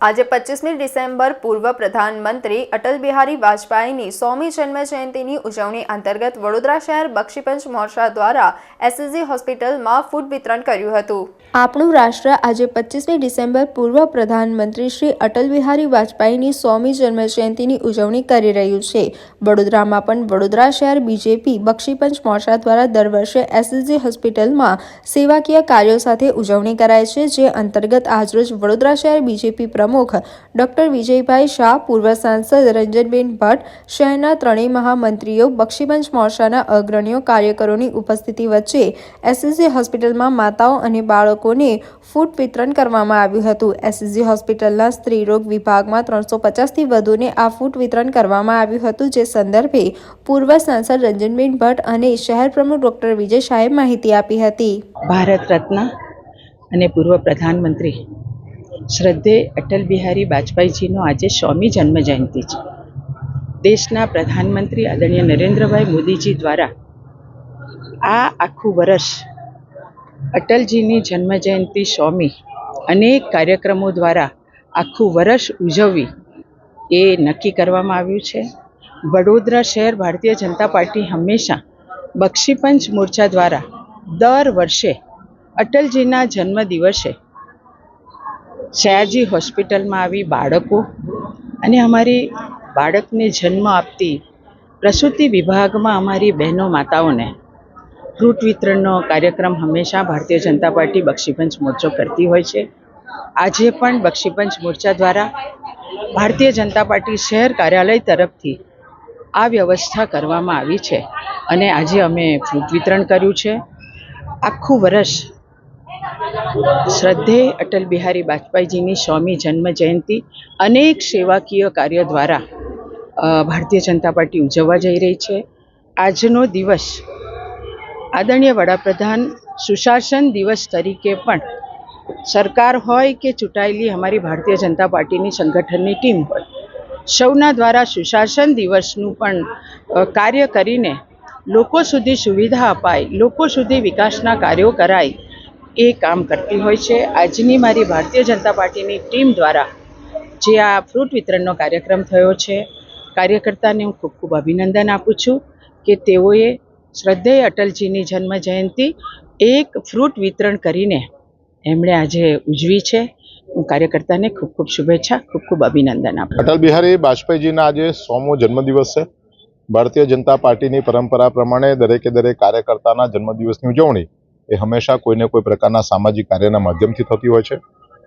આજે પચીસમી ડિસેમ્બર પૂર્વ પ્રધાનમંત્રી અટલ બિહારી વાજપેયીની સોમી જન્મજયંતિની ઉજવણી અંતર્ગત વડોદરા શહેર બક્ષીપંચ મોરચા દ્વારા એસએસજી હોસ્પિટલમાં ફૂડ વિતરણ કર્યું હતું. આપણું રાષ્ટ્ર આજે પચીસમી ડિસેમ્બર પૂર્વ પ્રધાનમંત્રી શ્રી અટલ બિહારી વાજપેયીની સોમી જન્મજયંતિની ઉજવણી કરી રહ્યું છે. વડોદરામાં પણ વડોદરા શહેર બીજેપી બક્ષીપંચ મોરચા દ્વારા દર વર્ષે એસએસજી હોસ્પિટલમાં સેવાકીય કાર્યો સાથે ઉજવણી કરાય છે, જે અંતર્ગત આજરોજ વડોદરા શહેર બીજેપી ડોક્ટર વિજયભાઈ શાહ, પૂર્વ સાંસદ રંજનબેન ભટ્ટ, શહેરના ત્રણેય મહામંત્રીઓ બક્ષીપંચ મોરચાના અગ્રણીઓ, કાર્યકરોની ઉપસ્થિતિ વચ્ચે એસએસજી હોસ્પિટલમાં માતાઓ અને બાળકોને ફૂડ વિતરણ કરવામાં આવ્યું હતું. એસએસજી હોસ્પિટલના સ્ત્રીરોગ વિભાગમાં ત્રણસો પચાસથી વધુને આ ફૂડ વિતરણ કરવામાં આવ્યું હતું, જે સંદર્ભે પૂર્વ સાંસદ રંજનબેન ભટ્ટ અને શહેર પ્રમુખ ડોક્ટર વિજય શાહે માહિતી આપી હતી. ભારત રત્ન અને પૂર્વ પ્રધાનમંત્રી શ્રદ્ધેય અટલ બિહારી વાજપેયીજીનો આજે સોમી જન્મજયંતિ છે. દેશના પ્રધાનમંત્રી આદરણીય નરેન્દ્રભાઈ મોદીજી દ્વારા આ આખું વર્ષ અટલજીની જન્મજયંતિ સોમી અનેક કાર્યક્રમો દ્વારા આખું વર્ષ ઉજવવી એ નક્કી કરવામાં આવ્યું છે. વડોદરા શહેર ભારતીય જનતા પાર્ટી હંમેશા બક્ષીપંચ મોરચા દ્વારા દર વર્ષે અટલજીના જન્મ દિવસે સયાજી હોસ્પિટલમાં આવી બાળકો અને અમારી બાળકને જન્મ આપતી પ્રસૂતિ વિભાગમાં અમારી બહેનો માતાઓને ફ્રૂટ વિતરણનો કાર્યક્રમ હંમેશા ભારતીય જનતા પાર્ટી બક્ષીપંચ મોરચો કરતી હોય છે. આજે પણ બક્ષીપંચ મોરચા દ્વારા ભારતીય જનતા પાર્ટી શહેર કાર્યાલય તરફથી આ વ્યવસ્થા કરવામાં આવી છે અને આજે અમે ફ્રૂટ વિતરણ કર્યું છે. આખું વર્ષ શ્રદ્ધેય અટલ બિહારી વાજપેયીજીની સ્વામી જન્મ જયંતિ અનેક સેવાકીય કાર્ય દ્વારા ભારતીય જનતા પાર્ટી ઉજવવા જઈ રહી છે. આજનો દિવસ આદરણીય વડાપ્રધાન સુશાસન દિવસ તરીકે પણ સરકાર હોય કે ચૂંટાયેલી અમારી ભારતીય જનતા પાર્ટીની સંગઠનની ટીમ હોય, સૌના દ્વારા સુશાસન દિવસનું પણ કાર્ય કરીને લોકો સુધી સુવિધા અપાય, લોકો સુધી વિકાસના કાર્યો કરાય એ કામ કરતી હોય છે. આજની મારી ભારતીય જનતા પાર્ટીની ટીમ દ્વારા જે આ ફ્રૂટ વિતરણનો કાર્યક્રમ થયો છે, કાર્યકર્તાને હું ખૂબ ખૂબ અભિનંદન આપું છું કે તેઓએ શ્રદ્ધેય અટલજીની જન્મ જયંતિ એક ફ્રૂટ વિતરણ કરીને એમણે આજે ઉજવી છે. હું કાર્યકર્તાને ખૂબ ખૂબ શુભેચ્છા, ખૂબ ખૂબ અભિનંદન આપું અટલ બિહારી વાજપેયીજીના આજે સોમો જન્મદિવસ છે. ભારતીય જનતા પાર્ટીની પરંપરા પ્રમાણે દરેકે દરેક કાર્યકર્તાના જન્મદિવસની ઉજવણી એ હંમેશા કોઈને કોઈ પ્રકારના સામાજિક કાર્યના માધ્યમથી થતી હોય છે.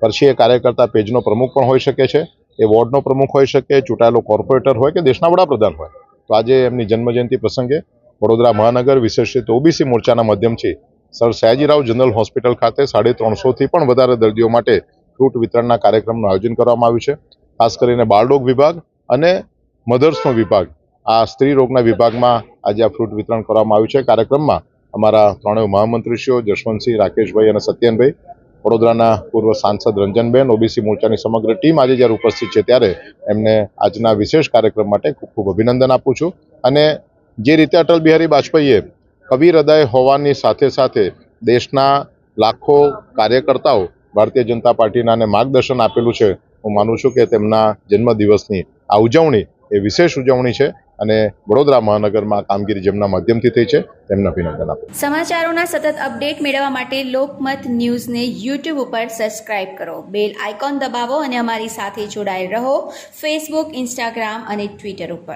પછી એ કાર્યકર્તા પેજનો પ્રમુખ પણ હોઈ શકે છે, એ વોર્ડનો પ્રમુખ હોઈ શકે, ચૂંટાયેલો કોર્પોરેટર હોય કે દેશના વડાપ્રધાન હોય. તો આજે એમની જન્મજયંતિ પ્રસંગે વડોદરા મહાનગર વિશેષિત ઓબીસી મોરચાના માધ્યમથી સર સયાજીરાવ જનરલ હોસ્પિટલ ખાતે સાડી ત્રણસોથી પણ વધારે દર્દીઓ માટે ફ્રૂટ વિતરણના કાર્યક્રમનું આયોજન કરવામાં આવ્યું છે. ખાસ કરીને બાળરોગ વિભાગ અને મધર્સનો વિભાગ. આ સ્ત્રી રોગના વિભાગમાં આજે આ ફ્રૂટ વિતરણ કરવામાં આવ્યું છે. કાર્યક્રમમાં અમારા ત્રણેય મહામંત્રીશ્રીઓ, જશવંતસિંહ રાકેશભાઈ અને સત્યનભાઈ, વડોદરાના પૂર્વ સાંસદ રંજનબેન, ઓબીસી મોરચાની સમગ્ર ટીમ આજે જ્યારે ઉપસ્થિત છે ત્યારે એમને આજના વિશેષ કાર્યક્રમ માટે ખૂબ ખૂબ અભિનંદન આપું છું. અને જે રીતે અટલ બિહારી વાજપેયીએ કવિ હૃદય હોવાની સાથે સાથે દેશના લાખો કાર્યકર્તાઓ ભારતીય જનતા પાર્ટીનાને માર્ગદર્શન આપેલું છે, હું માનું છું કે તેમના જન્મદિવસની આ ઉજવણી એ વિશેષ ઉજવણી છે. અને વડોદરા મહાનગરમાં કામગીરી જેમના માધ્યમથી થઈ છે, તેમને અભિનંદન આપું. સમાચારોના સતત અપડેટ મેળવવા માટે લોકમત ન્યૂઝને યુટ્યુબ ઉપર સબસ્ક્રાઇબ કરો. બેલ આઇકોન દબાવો અને અમારી સાથે જોડાયેલ રહો ફેસબુક, ઇન્સ્ટાગ્રામ અને ટ્વિટર ઉપર.